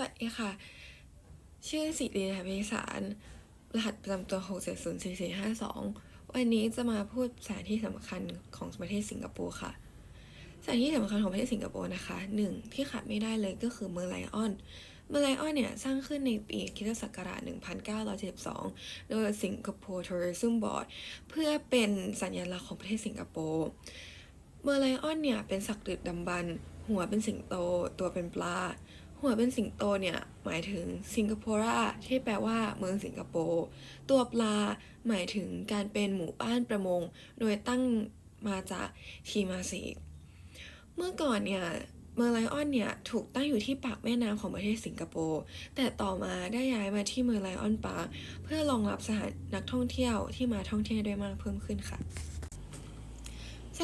วัสดีค่ะ ชื่อสิรินาภิสาร รหัสประจำตัว 6704452 วันนี้จะมาพูดสถานที่สำคัญของประเทศสิงคโปร์ค่ะ สถานที่สำคัญของประเทศสิงคโปร์นะคะหนึ่งที่ขาดไม่ได้เลยก็คือเมืองไลออน เมืองไลออนเนี่ย สร้างขึ้นในปีคริศักราช1972 โดยสิงคโปร์ Tourism Board เพื่อเป็นสัญลักษณ์ของประเทศสิงคโปร์ เมอร์ไลออนเนี่ย เป็นสัตว์ดึกดำบรรหัวเป็นสิงโต ตัวเป็นปลา หัวเป็นสิงโตเนี่ย หมายถึงสิงคโปราที่แปลว่าเมืองสิงคโปร์ ตัวปลาหมายถึงการเป็นหมู่บ้านประมง โดยตั้งมาจากทีมาซีเมื่อก่อนเนี่ยเมอร์ไลออนเนี่ยถูกตั้งอยู่ที่ปากแม่น้ำของประเทศสิงคโปร์แต่ต่อมาได้ย้ายมาที่เมอร์ไลออนปาร์คเพื่อรองรับสถานนักท่องเที่ยวที่มาท่องเที่ยวได้มากเพิ่มขึ้นค่ะ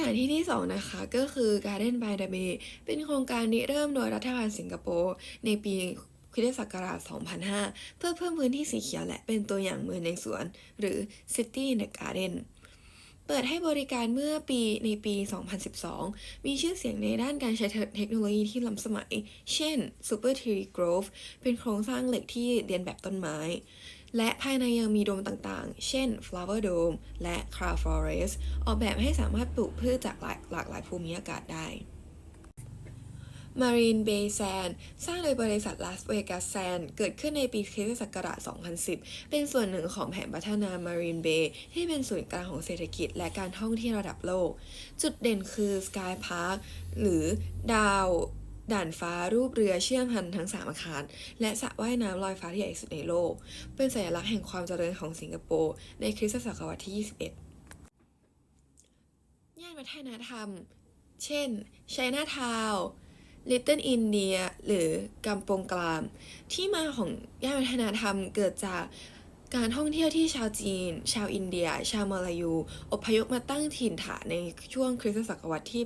ถานที่ที่ 2 นะคะก็คือ Garden by the Bay เป็นโครงการนี้เริ่มโดยรัฐบาลสิงคโปร์ในปีคริสตศักราช 2005 เพื่อเพิ่มพื้นที่สีเขียวและเป็นตัวอย่างเมืองในสวน หรือ City in the Garden เปิดให้บริการเมื่อปีในปี 2012 มีชื่อเสียงในด้านการใช้เทคโนโลยีที่ล้ำสมัย เช่น Super Tree Grove เป็นโครงสร้างเหล็กที่เรียนแบบต้นไม้ และภายในยังมีโดมต่างๆ เช่น Flower Dome และ Cloud Forest ออกแบบให้สามารถปลูกพืชจากหลากหลากหลายภูมิอากาศได้ Marine Bay Sand สร้างโดยบริษัท Las Vegas Sand เกิดขึ้นในปีคริสตศักราช 2010 เป็นส่วนหนึ่งของแผนพัฒนา Marine Bay ที่เป็นศูนย์กลางของเศรษฐกิจและการท่องเที่ยวระดับโลก จุดเด่นคือ Sky Park หรือดาวด่านฟ้ารูปเรือเชื่อมพันทั้งสามอาคาร และสระว่ายน้ำลอยฟ้าที่ใหญ่ที่สุดในโลก เป็นสัญลักษณ์แห่งความเจริญของสิงคโปร์ในคริสตศตวรรษที่ 21 ย่านวัฒนธรรม เช่น China Town Little India หรือกัมปงกลาม ที่มาของย่านวัฒนธรรมเกิดจากการท่องเที่ยวที่ชาวจีน ชาวอินเดีย ชาวมาลายู อพยพมาตั้งถิ่นฐานในช่วงคริสตศตวรรษที่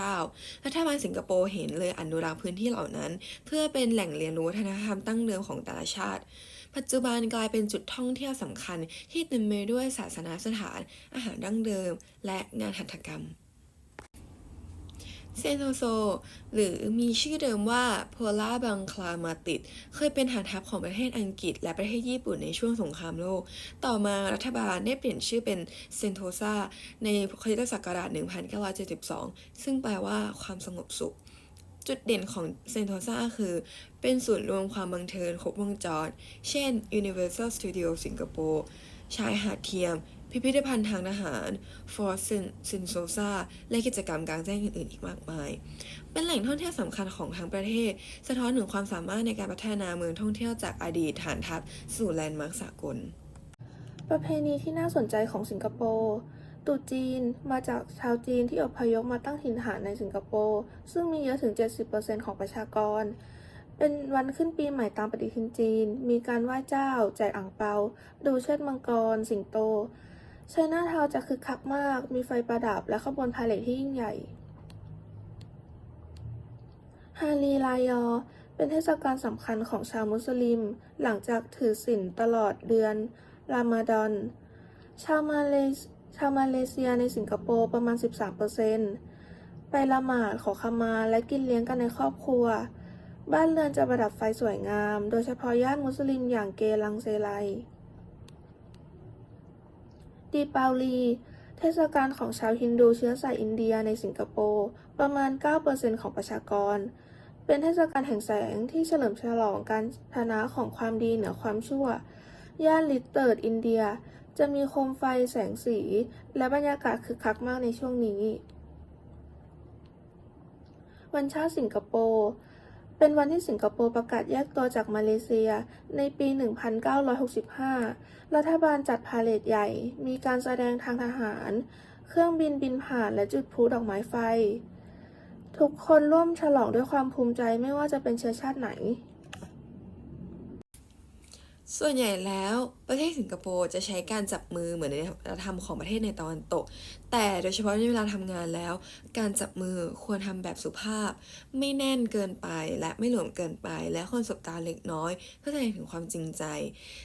19 รัฐบาลสิงคโปร์เห็นเลยอนุรักษ์พื้นที่เหล่านั้น เพื่อเป็นแหล่งเรียนรู้วัฒนธรรมตั้งเดิมของแต่ละชาติ ปัจจุบันกลายเป็นจุดท่องเที่ยวสำคัญที่เต็มไปด้วยศาสนาสถาน อาหารดั้งเดิม และงานหัตถกรรม เซนโตโซ หรือมีชื่อเดิมว่าโพลาบังคลามาติด เคยเป็นฐานทัพของประเทศอังกฤษ และประเทศญี่ปุ่นในช่วงสงครามโลก ต่อมารัฐบาลได้เปลี่ยนชื่อเป็นเซนโตซาในคริสตศักราช 1972 ซึ่งแปลว่าความสงบสุข จุดเด่นของเซนโตซาคือ เป็นศูนย์รวมความบันเทิงครบวงจร เช่น Universal Studio สิงคโปร์ชายหาดเทียม พิพิธภัณฑ์ทางทหารฟอร์ซินซินโซซาและกิจกรรมกลางแจ้งอื่นๆอีกมากมาย เป็นแหล่งท่องเที่ยวสำคัญของทั้งประเทศ สะท้อนถึงความสามารถในการพัฒนาเมืองท่องเที่ยวจากอดีตฐานทัพสู่แลนด์มาร์คสากล ประเพณีที่น่าสนใจของสิงคโปร์ตุจีนมาจากชาวจีนที่อพยพมาตั้งถิ่นฐานในสิงคโปร์ซึ่งมีเยอะถึง 70%ของประชากร เป็นวันขึ้นปีใหม่ตามปฏิทินจีน มีการไหว้เจ้า แจกอ่างเปา ดูเชิดมังกร สิงโต ไชน่าทาวจะคึกคักมาก มีไฟประดับและขบวนพาเหรดที่ยิ่งใหญ่ ฮารีลายอ เป็นเทศกาลสำคัญของชาวมุสลิม หลังจากถือศีลตลอดเดือนรามฎอน ชาวมาเลชาวมาเลเซียในสิงคโปร์ประมาณ 13%ไปละหมาดขอขมาและกินเลี้ยงกันในครอบครัว บ้านเรือนจะประดับไฟสวยงาม โดยเฉพาะย่านมุสลิมอย่างเกลังเซไล ดีปาลี เทศกาลของชาวฮินดูเชื้อสายอินเดียในสิงคโปร์ประมาณ 9%ของประชากร เป็นเทศกาลแห่งแสงที่เฉลิมฉลองการชนะของความดีเหนือความชั่ว ย่านลิตเติร์ดอินเดียจะมีโคมไฟแสงสี และบรรยากาศคึกคักมากในช่วงนี้ วันชาติสิงคโปร์ เป็นวันที่สิงคโปร์ประกาศแยกตัวจากมาเลเซีย ในปี 1965 รัฐบาลจัดพาเลทใหญ่ มีการแสดงทางทหาร เครื่องบินบินผ่านและจุดพลุดอกไม้ไฟ ทุกคนร่วมฉลองด้วยความภูมิใจไม่ว่าจะเป็นเชื้อชาติไหน ส่วนใหญ่แล้วประเทศสิงคโปร์จะใช้การจับมือเหมือนในวัฒนธรรมของประเทศในตะวันตก แต่โดยเฉพาะในเวลาทำงานแล้ว การจับมือควรทำแบบสุภาพ ไม่แน่นเกินไปและไม่หลวมเกินไป และคนสบตาเล็กน้อยเพื่อแสดงถึงความจริงใจ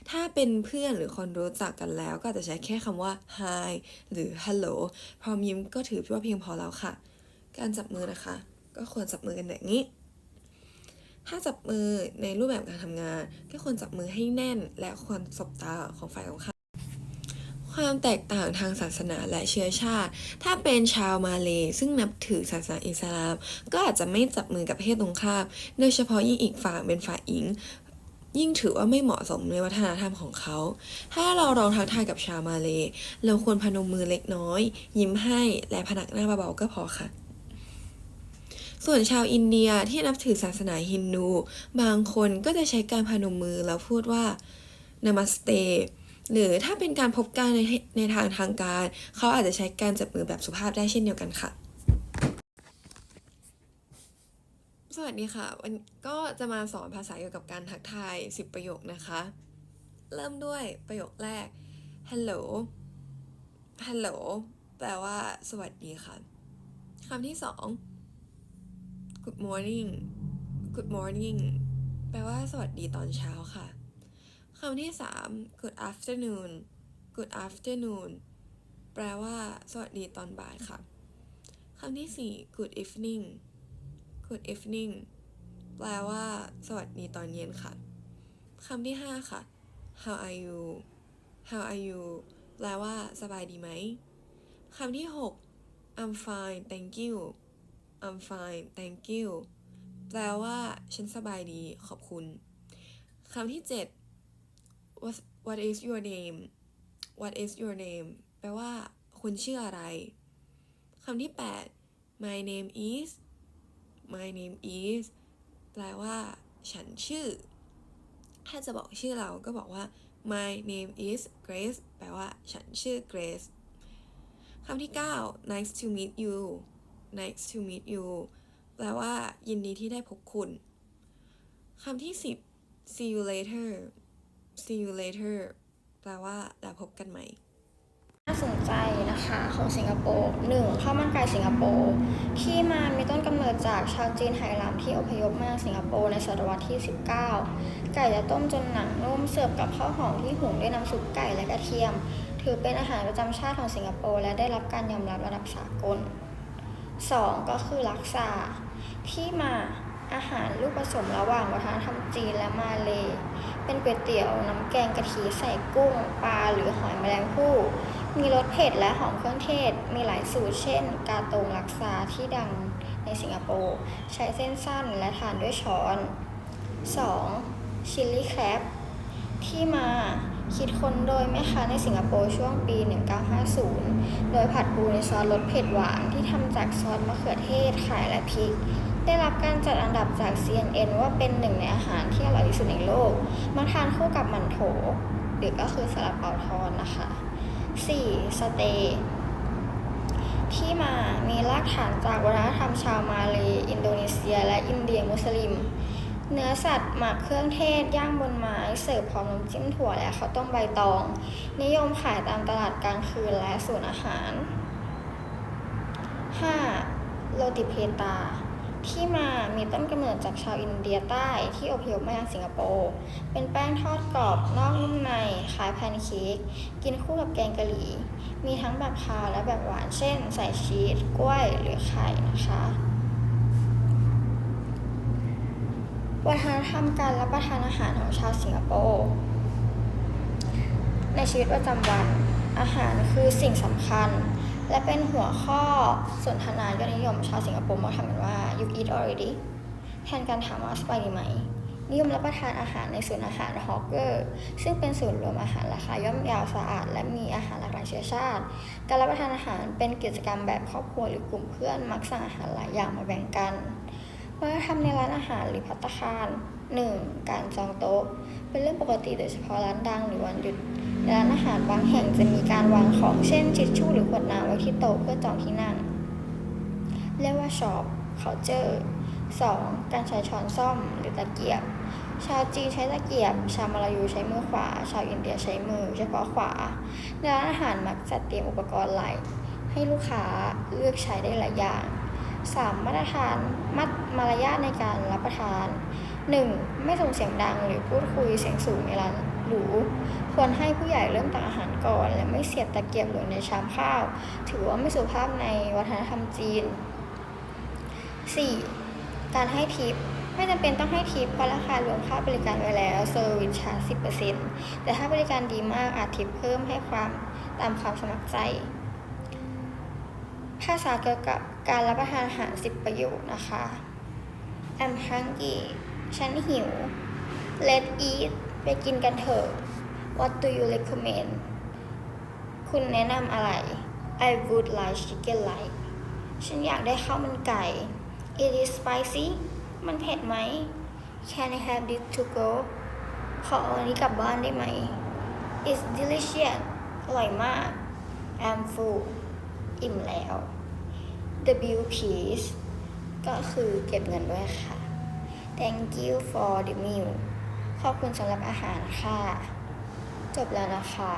ถ้าเป็นเพื่อนหรือคนรู้จักกันแล้ว ก็อาจจะใช้แค่คำว่า hi หรือ hello พร้อมยิ้มก็ถือว่าเพียงพอแล้วค่ะ การจับมือนะคะ ก็ควรจับมือกันแบบนี้ ถ้าจับมือในรูปแบบการทำงาน ก็ควรจับมือให้แน่น และควรสบตาของฝ่ายตรงข้ามความแตกต่างทางศาสนาและเชื้อชาติ ถ้าเป็นชาวมาเลซึ่งนับถือศาสนาอิสลาม ก็อาจจะไม่จับมือกับเพศตรงข้าม โดยเฉพาะยิ่งอีกฝ่ายเป็นฝ่ายหญิง ยิ่งถือว่าไม่เหมาะสมในวัฒนธรรมของเขา ถ้าเราลองทักทายกับชาวมาเล เราควรพนมมือเล็กน้อย ยิ้มให้และพนักหน้าเบาๆก็พอค่ะ ส่วนชาวอินเดียที่นับถือศาสนาฮินดู บางคนก็จะใช้การพนมมือแล้วพูดว่า Namaste หรือถ้าเป็นการพบกันในในทางทางการ เขาอาจจะใช้การจับมือแบบสุภาพได้เช่นเดียวกันค่ะ สวัสดีค่ะวันก็จะมาสอนภาษาเกี่ยวกับการทักทาย 10 ประโยคนะคะ เริ่มด้วยประโยคแรก hello hello แปลว่า สวัสดีค่ะคำที่สอง good morning good morning แปลว่าสวัสดีตอนเช้าค่ะคำที่สาม good afternoon good afternoon แปลว่าสวัสดีตอนบ่ายค่ะคำที่สี่ good evening good evening แปลว่า สวัสดีตอนเย็นค่ะคำที่ห้าค่ะ how are you how are you แปลว่า สบายดีไหมคำที่หก I'm fine thank you I'm fine thank you แปลว่าฉันสบายดีขอบคุณคำที่เจ็ด what what is your name what is your name แปลว่า คุณชื่ออะไรคำที่แปด my name is my name is แปลว่า ฉันชื่อ ถ้าจะบอกชื่อเราก็บอกว่า my name is Grace แปลว่า ฉันชื่อ Grace คำที่ 9 nice to meet you nice to meet you แปลว่า ยินดีที่ได้พบคุณคำที่ 10 see you later see you later แปลว่าแล้วพบกันใหม่น่าสนใจนะคะของสิงคโปร์หนึ่งข้าวมันไก่สิงคโปร์ที่มามีต้นกำเนิดจากชาวจีนไหหลำที่อพยพมาสิงคโปร์ในศตวรรษที่ 19 ไก่จะต้มจนหนังนุ่มเสิร์ฟกับข้าวหอมที่หุงด้วยน้ำซุปไก่และกระเทียม ถือเป็นอาหารประจำชาติของสิงคโปร์และได้รับการยอมรับระดับสากล 2 ก็คือลักซาที่มาอาหารลูกผสมระหว่างวัฒนธรรมจีนและมาเลย์เป็นก๋วยเตี๋ยวน้ำแกงกะทิใส่กุ้ง ปลาหรือหอยแมลงภู่ มีรสเผ็ดและหอมเครื่องเทศ มีหลายสูตรเช่น กาตงลักซาที่ดังในสิงคโปร์ ใช้เส้นสั้นและทานด้วยช้อน 2. ชิลลี่แครบที่มา คิดค้นโดยแม่ค้าในสิงคโปร์ช่วงปี 1950 โดยผัดปูในซอสรสเผ็ดหวานที่ทำจากซอสมะเขือเทศข่และพริก ได้รับการจัดอันดับจาก CNN ว่าเป็นหนึ่งในอาหารที่อร่อยที่สุดในโลก มาทานคู่กับหมันโถ หรือก็คือสลัดเปาทอนนะคะ 4. สเตที่มามีรากฐานจากวัฒนธรรมชาวมาเลยอินโดนีเซีย และอินเดียมุสลิม เนื้อสัตว์หมักเครื่องเทศ ย่างบนไม้ เสิร์ฟพร้อมน้ำจิ้มถั่วและข้าวต้มใบตอง นิยมขายตามตลาดกลางคืนและศูนย์อาหาร 5. โรติเพตา ที่มามีต้นกำเนิดจากชาวอินเดียใต้ที่อพยพมายังสิงคโปร์ เป็นแป้งทอดกรอบนอกนุ่มในคล้ายแพนเค้ก กินคู่กับแกงกะหรี่ มีทั้งแบบคาวและแบบหวานเช่น ใส่ชีส กล้วย หรือไข่นะคะ วัฒนธรรมการรับประทานอาหารของชาวสิงคโปร์ในชีวิตประจำวันอาหารคือสิ่งสำคัญ และเป็นหัวข้อสนทนายอดนิยมชาวสิงคโปร์มักถามกันว่า you eat already แทนการถามว่าสบายดีไหมนิยมรับประทานอาหารในศูนย์อาหารฮอกเกอร์ ซึ่งเป็นศูนย์รวมอาหารราคาย่อมเยาวสะอาด และมีอาหารหลากหลายเชื้อชาติ การรับประทานอาหารเป็นกิจกรรมแบบครอบครัวหรือกลุ่มเพื่อนมักสั่งอาหารหลายอย่างมาแบ่งกัน วัฒนธรรมในร้านอาหารหรือภัตตาคาร 1. การจองโต๊ะ เป็นเรื่องปกติโดยเฉพาะร้านดังหรือวันหยุดร้านอาหารบางแห่งจะมีการวางของเช่นทิชชู่หรือขวดน้ำไว้ที่โต๊ะเพื่อจองที่นั่งเรียกว่าช็อป culture 2. การใช้ช้อนซ่อมหรือตะเกียบ ชาวจีนใช้ตะเกียบ ชาวมาลายูใช้มือขวา ชาวอินเดียใช้มือ เฉพาะขวาในร้านอาหารมักจัดเตรียมอุปกรณ์หลายให้ลูกค้าเลือกใช้ได้หลายอย่าง 3. มาตรฐานมัดมารยาทในการรับประทาน 1. ไม่ส่งเสียงดังหรือพูดคุยเสียงสูงในร้านหรูควรให้ผู้ใหญ่เริ่มตักอาหารก่อน และไม่เสียบตะเกียบลงในชามข้าว ถือว่าไม่สุภาพในวัฒนธรรมจีน 4. การให้ทิปไม่จำเป็นต้องให้ทิปเพราะราคารวมค่าบริการไว้แล้วเซอร์วิสชาร์จ10%แต่ถ้าบริการดีมากอาจทิปเพิ่มให้ความตามความสมัครใจ ภาษาเกี่ยวกับการรับประทานอาหาร10ประโยคนะคะ I'm hungry ฉันหิว Let's eat ไปกินกันเถอะ What do you recommend คุณแนะนำอะไร I would like chicken like ฉันอยากได้ข้าวมันไก่ It is spicy มันเผ็ดไหม Can I have this to go ขอเอาอันนี้กลับบ้านได้ไหม It's delicious อร่อยมาก I'm full อิ่มแล้ว W please ก็คือเก็บเงินด้วยค่ะ Thank you for the meal ขอบคุณสำหรับอาหารค่ะ จบแล้วนะคะ